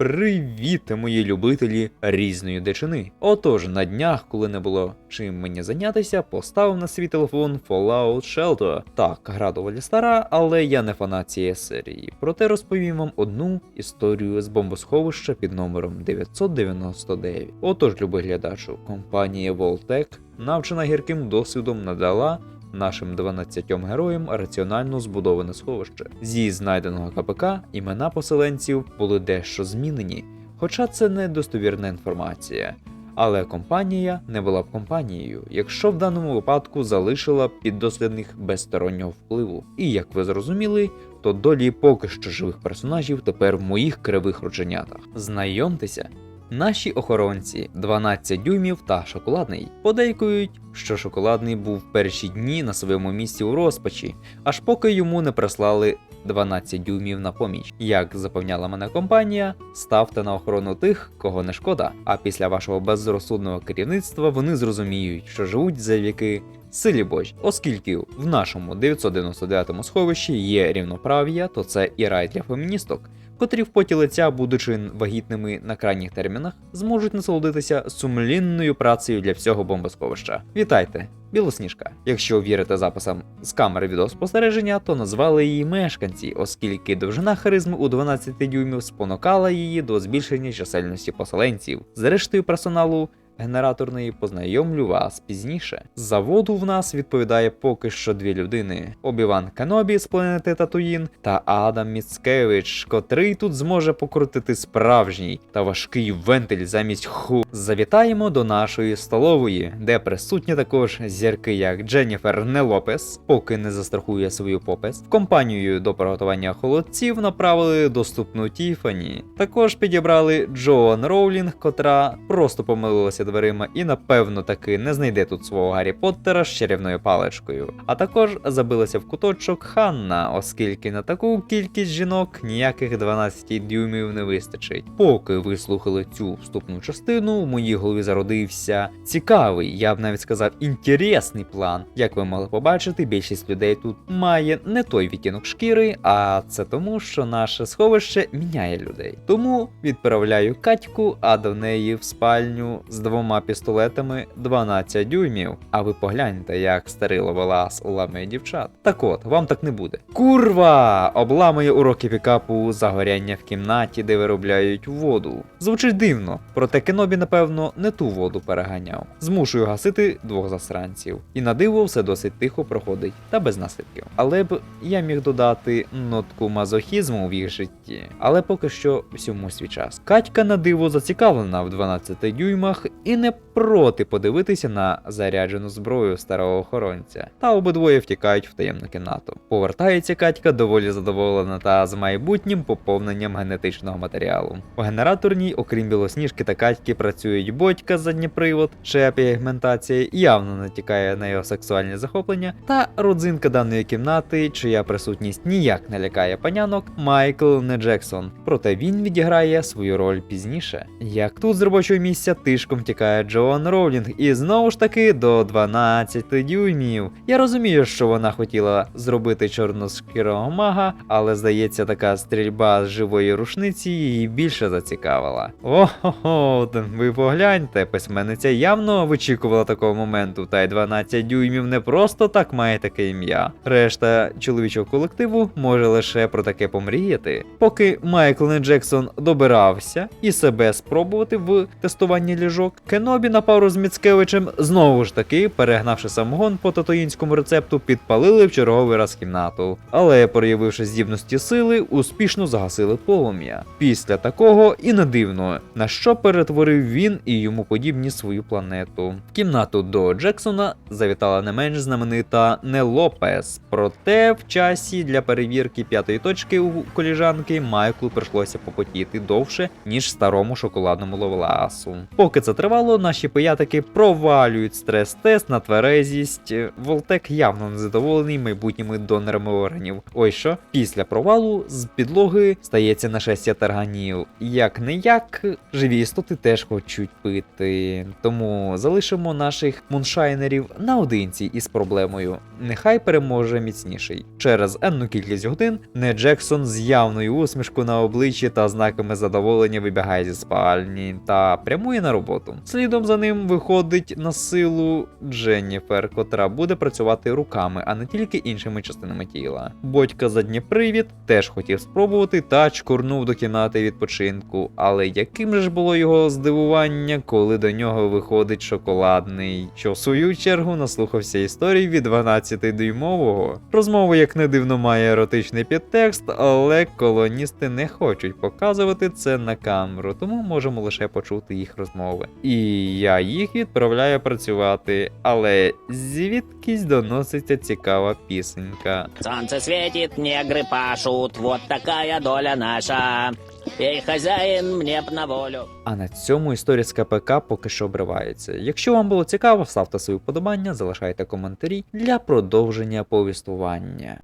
Привіт, мої любителі різної дичини. Отож, на днях, коли не було чим мені зайнятися, поставив на свій телефон Fallout Shelter. Так, гра доволі стара, але я не фанат цієї серії. Проте розповім вам одну історію з бомбосховища під номером 999. Отож, любий глядачу, компанія Voltec, навчена гірким досвідом, надала нашим 12 героям раціонально збудоване сховище. Зі знайденого КПК імена поселенців були дещо змінені, хоча це не достовірна інформація. Але компанія не була б компанією, якщо в даному випадку залишила піддослідних без стороннього впливу. І як ви зрозуміли, то долі поки що живих персонажів тепер в моїх кривих рученятах. Знайомтеся, Наші охоронці 12 дюймів та шоколадний подейкують, що шоколадний був в перші дні на своєму місці у розпачі, аж поки йому не прислали 12 дюймів на поміч. Як запевняла мене компанія, ставте на охорону тих, кого не шкода. А після вашого безрозсудного керівництва вони зрозуміють, що живуть завдяки силі Божій. Оскільки в нашому 999 сховищі є рівноправ'я, то це і рай для феміністок котрі в поті лиця, будучи вагітними на крайніх термінах, зможуть насолодитися сумлінною працею для всього бомбосховища. Вітайте, Білосніжка. Якщо вірити записам з камери відеоспостереження, то назвали її мешканці, оскільки довжина харизми у 12 дюймів спонукала її до збільшення чисельності поселенців. Зрештою персоналу генераторної познайомлю вас пізніше. Заводу в нас відповідає поки що дві людини: Обіван Канобі з планети Татуїн та Адам Міцкевич, котрий тут зможе покрутити справжній та важкий вентиль замість ху. Завітаємо до нашої столової, де присутні також зірки, як Дженніфер Нелопес, поки не застрахує свою попес. Компанію до приготування холодців направили доступну Тіфані. Також підібрали Джоан Роулінг, котра просто помилилася дверима і напевно таки не знайде тут свого Гаррі Поттера з чарівною паличкою. А також забилася в куточок Ханна, оскільки на таку кількість жінок ніяких 12 дюймів не вистачить. Поки ви слухали цю вступну частину, в моїй голові зародився цікавий, я б навіть сказав, інтересний план. Як ви могли побачити, більшість людей тут має не той відтінок шкіри, а це тому, що наше сховище міняє людей. Тому відправляю Катьку, а до неї в спальню з двома пістолетами 12 дюймів. А ви погляньте, як старий ловелас ламає дівчат. Так от, вам так не буде. Курва! Обламує уроки пікапу загоряння в кімнаті, де виробляють воду. Звучить дивно, проте Кенобі, напевно, не ту воду переганяв. Змушую гасити двох засранців. І на диво все досить тихо проходить та без наслідків. Але б я міг додати нотку мазохізму в їх житті. Але поки що всьому свій час. Катька на диво зацікавлена в 12 дюймах не проти подивитися на заряджену зброю старого охоронця. Та обидвоє втікають в таємну кімнату. Повертається Катька доволі задоволена та з майбутнім поповненням генетичного матеріалу. У генераторній, окрім білосніжки та Катьки, працюють батька задніпривод, чия пігментація явно натякає на його сексуальні захоплення, та родзинка даної кімнати, чия присутність ніяк не лякає панянок, Майкл Не Джексон. Проте він відіграє свою роль пізніше. Як тут з робочого місця тишком тікає Джоан Роулінг, і знову ж таки до 12 дюймів. Я розумію, що вона хотіла зробити чорношкірого мага, але здається, така стрільба з живої рушниці її більше зацікавила. Ого, ви погляньте, письменниця явно вичікувала такого моменту, та й 12 дюймів не просто так має таке ім'я. Решта чоловічого колективу може лише про таке помріяти. Поки Майкл Джексон добирався і себе спробувати в тестуванні ліжок, Кенобі на пару з Міцкевичем знову ж таки, перегнавши самогон по татуїнському рецепту, підпалили в черговий раз кімнату. Але, проявивши здібності сили, успішно загасили полум'я. Після такого і не дивно, на що перетворив він і йому подібні свою планету. В кімнату до Джексона завітала не менш знаменита не Лопес. Проте в часі для перевірки п'ятої точки у коліжанки Майклу прийшлося попотіти довше, ніж старому шоколадному ловеласу. Поки це тривало, наші наші пиятики провалюють стрес-тест на тверезість. Волтек явно незадоволений майбутніми донорами органів. Ой що, після провалу з підлоги стається нашестя тарганів. Як не як, живі істоти теж хочуть пити. Тому залишимо наших муншайнерів наодинці із проблемою. Нехай переможе міцніший. Через енну кількість годин не Джексон з явною усмішкою на обличчі та знаками задоволення вибігає зі спальні та прямує на роботу. Слідом за ним виходить на силу Дженніфер, котра буде працювати руками, а не тільки іншими частинами тіла. Бодька заднєпривід теж хотів спробувати та чкурнув до кімнати відпочинку, але яким же ж було його здивування, коли до нього виходить шоколадний, що в свою чергу наслухався історій від 12-дюймового. Розмова, як не дивно, має еротичний підтекст, але колоністи не хочуть показувати це на камеру, тому можемо лише почути їх розмови. І я їх відправляю працювати, але звідкись доноситься цікава пісенька. Солнце светит, негры пашут, вот такая доля наша. Эй, хозяин, мне б на волю. А на цьому історія з КПК поки що обривається. Якщо вам було цікаво, ставте свої вподобання, залишайте коментарі для продовження повістування.